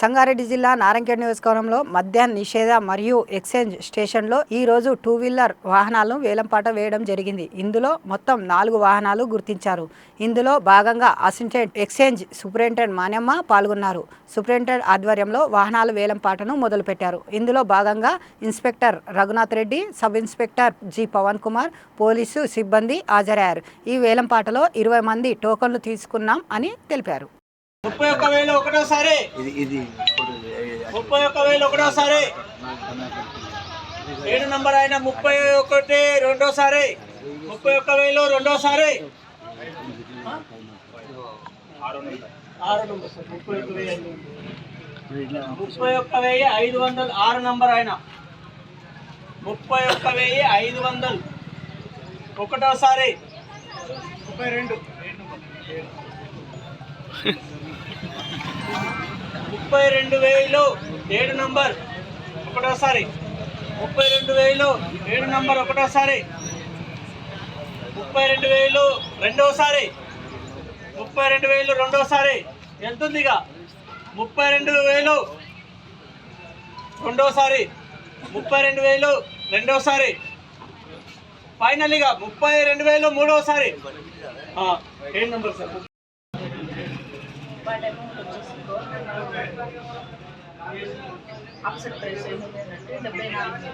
సంగారెడ్డి జిల్లా నారంకేడ్ నియోజకవర్గంలో మద్యాన్ని నిషేధ మరియు ఎక్స్చేంజ్ స్టేషన్లో ఈ రోజు టూ వీలర్ వాహనాలను వేలంపాట వేయడం జరిగింది. ఇందులో మొత్తం నాలుగు వాహనాలు గుర్తించారు. ఇందులో భాగంగా అసిస్టెంట్ ఎక్స్చేంజ్ సూపరింటెండెంట్ మానెమ్మ పాల్గొన్నారు. సూపరింటెండెంట్ ఆధ్వర్యంలో వాహనాల వేలంపాటను మొదలుపెట్టారు. ఇందులో భాగంగా inspector Raghunath Reddy sub inspector G Pavan Kumar police సిబ్బంది హాజరయ్యారు. ఈ వేలంపాటలో ఇరవై మంది టోకన్లు తీసుకున్నాం అని తెలిపారు. ముప్పై ఒక్క వేలు ఒకటోసారి. ఇది ఇది ఇప్పుడు ముప్పై ఒక్క వేలు ఒకటోసారి. ఏడు నంబర్ అయిన ముప్పై ఒకటి రెండోసారి. ముప్పై ఒక్క వేలు రెండోసారి. ఆరు నంబర్. సార్, ముప్పై ఒక్క వెయ్యి ఐదు వందలు. ముప్పై ఒక్క వెయ్యి ఐదు వందలు. ఆరు నంబర్ ఆయన ముప్పై ఒక్క వెయ్యి ఐదు వందలు. ఒకటోసారి. ముప్పై రెండు. ముప్పై రెండు వేలు ఏడు నంబర్. ఒకటోసారి. ముప్పై రెండు వేలు ఏడు నంబర్ ఒకటోసారి. ముప్పై రెండు వేలు రెండోసారి. ముప్పై రెండు వేలు రెండోసారి. ఎంత ఇక ముప్పై రెండు వేలు రెండోసారి. ముప్పై రెండు వేలు రెండోసారి. ఫైనల్గా ముప్పై రెండు వేలు మూడోసారి. ఏడు నంబర్ సార్. ప్రైస్ ఏముందంటే డెబ్బై నాలుగు.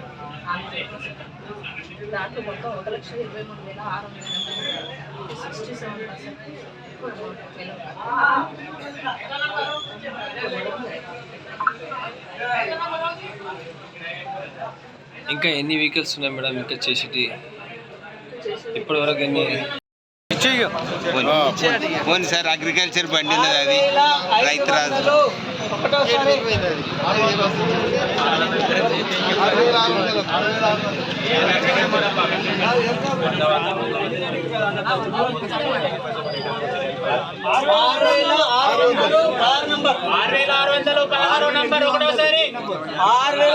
దాంట్లో మొత్తం ఒక లక్ష ఇరవై మూడు వేల ఆరు వందల సిక్స్టీ సెవెన్ పర్సెంట్ ఇంకా ఎన్ని వెహికల్స్ ఉన్నాయి మేడం ఇంకా చేసేటి ఇప్పటి వరకు పోనీ. సార్ అగ్రికల్చర్ బండి ఉన్నది అది రైతు రాజు. ఒకటోసారి. ఆరు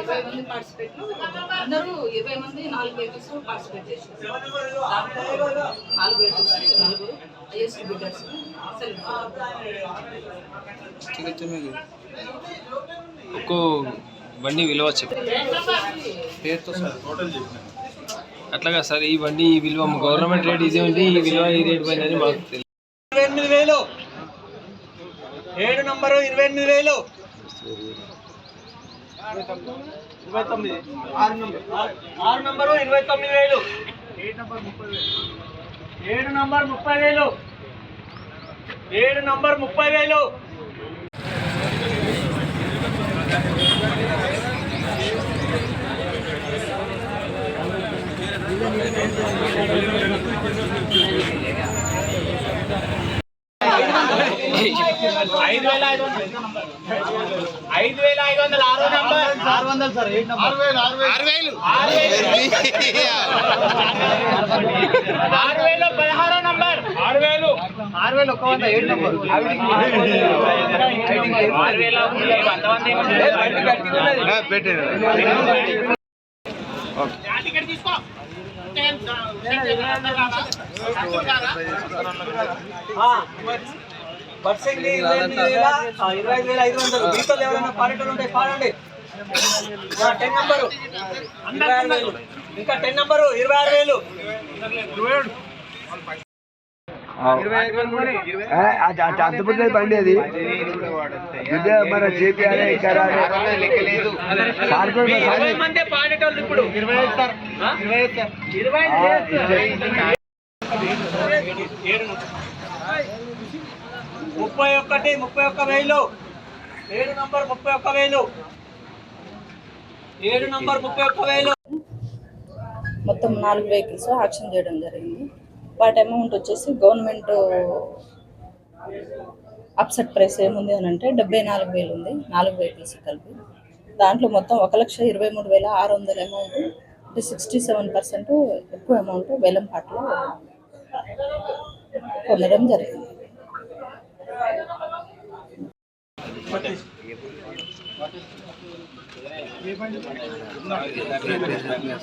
ఇరవై మంది పార్టిసిపేట్ అందరూ ఇరవై మంది నాలుగు పార్టిసిపేట్ చేశారు. నాలుగు నలుగురు బిడ్డర్స్ ఒక్కో బండి విలువ చెప్పు. అట్లాగా సార్ ఈ బండి ఈ విలువ గవర్నమెంట్ రేట్ ఇది ఉంది ఈ విలువ ఈ రేట్ పైన అని మాకు తెలియదు ఎనిమిది వేలు. ఏడు నంబరు ఇరవై ఎనిమిది వేలు. ఇరవై తొమ్మిది. ఆరు నంబర్. ఆరు నంబరు ఇరవై తొమ్మిది వేలు. ఏడు నంబర్ ముప్పై వేలు. ఏడు నంబర్ ముప్పై వేలు ఐదు వేల ఐదు వందలు ఐదు వేల ఐదు వందలు ఆరో నంబర్ ఆరు వందలు సార్ ఆరు వేలు ఆరు వేలు ఆరు వేలు ఆరు వేలు పదహారో నంబర్ ఆరు వేలు ఆరు వేలు ఒక వంద ఏడు నంబర్ ఆరు వేల టికెట్ తీసుకో బర్సింగ్ ఇరవై ఐదు వేల ఐదు వందలు. మీతో ఎవరైనా పాడేటోళ్ళు ఉంటే పాడండి. Ten number. ఇరవై ఆరు వేలు. ఇంకా టెన్ నంబరు ఇరవై ఆరు వేలు. అద్భుతమైన బండి అది. మన చేపియాలి ఇప్పుడు. ముప్పై ఒక్కటి ముప్పై ఒక్క వేలు. ఏడు నంబర్ ముప్పై ఒక్క వేలు. ఏడు నంబర్ ముప్పై ఒక్క వేలు. మొత్తం నాలుగు వెహికల్స్ యాక్షన్ చేయడం జరిగింది. వాటి అమౌంట్ వచ్చేసి గవర్నమెంట్ అప్సెట్ ప్రైస్ ఏముంది అని అంటే డెబ్బై నాలుగు వేలు ఉంది నాలుగు వెహికల్స్ కలిపి. దాంట్లో మొత్తం ఒక లక్ష ఇరవై మూడు వేల ఆరు వందల అమౌంట్ అంటే సిక్స్టీ సెవెన్ పర్సెంట్ ఎక్కువ అమౌంట్ వేలంపాట్లో పొందడం జరిగింది. రాజకీయ